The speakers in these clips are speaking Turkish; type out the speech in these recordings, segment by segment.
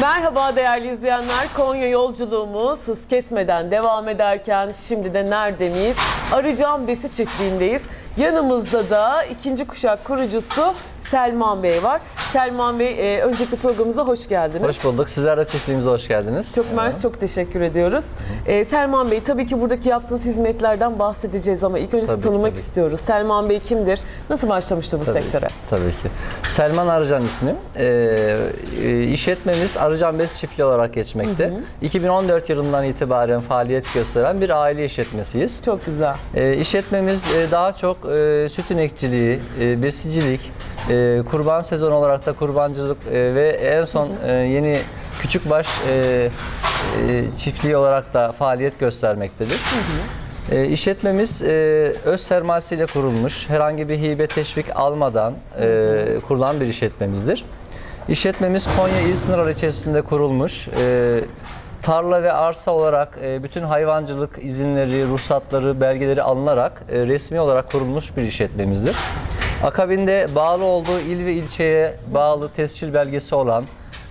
Merhaba değerli izleyenler. Konya yolculuğumuz hız kesmeden devam ederken şimdi de nerede miyiz? Arıcan Besi çiftliğindeyiz. Yanımızda da ikinci kuşak kurucusu Selman Bey var. Selman Bey e, öncelikle programımıza hoş geldiniz. Hoş bulduk. Sizler de çiftliğimize hoş geldiniz. Çok mersi, çok teşekkür ediyoruz. Ee, Selman Bey, tabii ki buradaki yaptığınız hizmetlerden bahsedeceğiz ama ilk önce sizi tanımak tabii istiyoruz. Selman Bey kimdir? Nasıl başlamıştı bu Tabii sektöre? Ki, tabii ki. Selman Arıcan ismim. Ee, e, işletmemiz Arıcan Bes Çiftliği olarak geçmekte. 2014 yılından itibaren faaliyet gösteren bir aile işletmesiyiz. Çok güzel. E, işletmemiz e, daha çok e, süt inekçiliği, e, besicilik, e, kurban sezonu olarak da kurbancılık e, ve en son e, yeni küçükbaş e, e, çiftliği olarak da faaliyet göstermektedir. E, işletmemiz e, öz sermayesiyle kurulmuş, herhangi bir hibe teşvik almadan e, kurulan bir işletmemizdir. İşletmemiz Konya il sınırları içerisinde kurulmuş. E, tarla ve arsa olarak e, bütün hayvancılık izinleri, ruhsatları, belgeleri alınarak e, resmi olarak kurulmuş bir işletmemizdir. Akabinde bağlı olduğu il ve ilçeye bağlı tescil belgesi olan,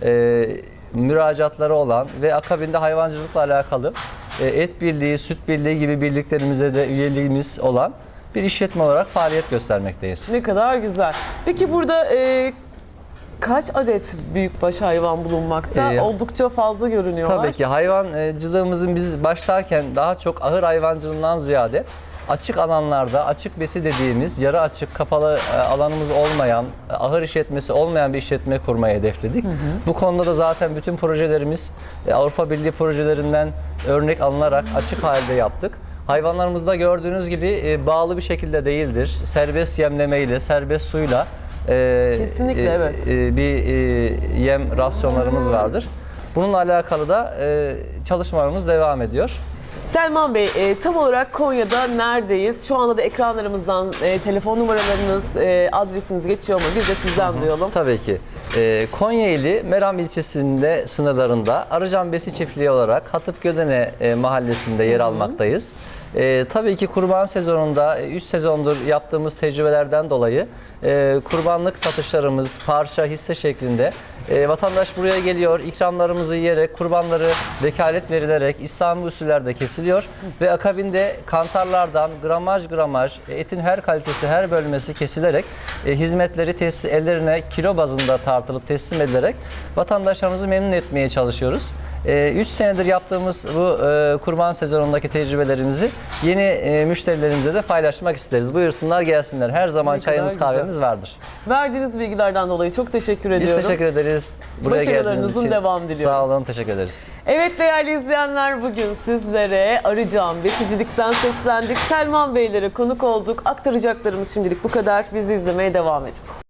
e, müracaatları olan ve akabinde hayvancılıkla alakalı e, et birliği, süt birliği gibi birliklerimize de üyeliğimiz olan bir işletme olarak faaliyet göstermekteyiz. Ne kadar güzel. Peki burada e, kaç adet büyükbaş hayvan bulunmakta? Ee, Oldukça fazla görünüyorlar. Tabii ki hayvancılığımızın biz başlarken daha çok ahır hayvancılığından ziyade açık alanlarda açık besi dediğimiz yarı açık kapalı e, alanımız olmayan ahır işletmesi olmayan bir işletme kurmayı hedefledik. Bu konuda da zaten bütün projelerimiz e, Avrupa Birliği projelerinden örnek alınarak açık halde yaptık. Hayvanlarımızda gördüğünüz gibi e, bağlı bir şekilde değildir. Serbest yemlemeyle, serbest suyla e, Kesinlikle, evet. e, bir e, yem rasyonlarımız vardır. Bununla alakalı da e, çalışmalarımız devam ediyor. Selman Bey, e, tam olarak Konya'da neredeyiz? Şu anda da ekranlarımızdan e, telefon numaralarınız, e, adresiniz geçiyor mu? Biz de sizden duyalım. Tabii ki. E, Konya ili Meram ilçesinde sınırlarında Arıcan Besi Çiftliği olarak Hatıp Gödene e, mahallesinde yer almaktayız. E, tabii ki kurban sezonunda 3 sezondur yaptığımız tecrübelerden dolayı e, kurbanlık satışlarımız parça hisse şeklinde e, vatandaş buraya geliyor, ikramlarımızı yiyerek, kurbanları vekalet verilerek İslami usullerde kesiliyor ve akabinde kantarlardan gramaj gramaj e, etin her kalitesi, her bölmesi kesilerek e, hizmetleri teslim, ellerine kilo bazında tartılıp teslim edilerek vatandaşlarımızı memnun etmeye çalışıyoruz. 3 senedir yaptığımız bu e, kurban sezonundaki tecrübelerimizi yeni e, müşterilerimize de paylaşmak isteriz. Buyursunlar gelsinler. Her zaman Ne çayımız kahvemiz vardır. Verdiğiniz bilgilerden dolayı çok teşekkür Biz ediyorum. teşekkür ederiz. Başarılarınızın geldiğiniz için. devamı diliyorum. Sağ olun, teşekkür ederiz. Evet değerli izleyenler bugün sizlere arayacağım besicilikten seslendik. Selman Beylere konuk olduk. Aktaracaklarımız şimdilik bu kadar. Bizi izlemeye devam edin.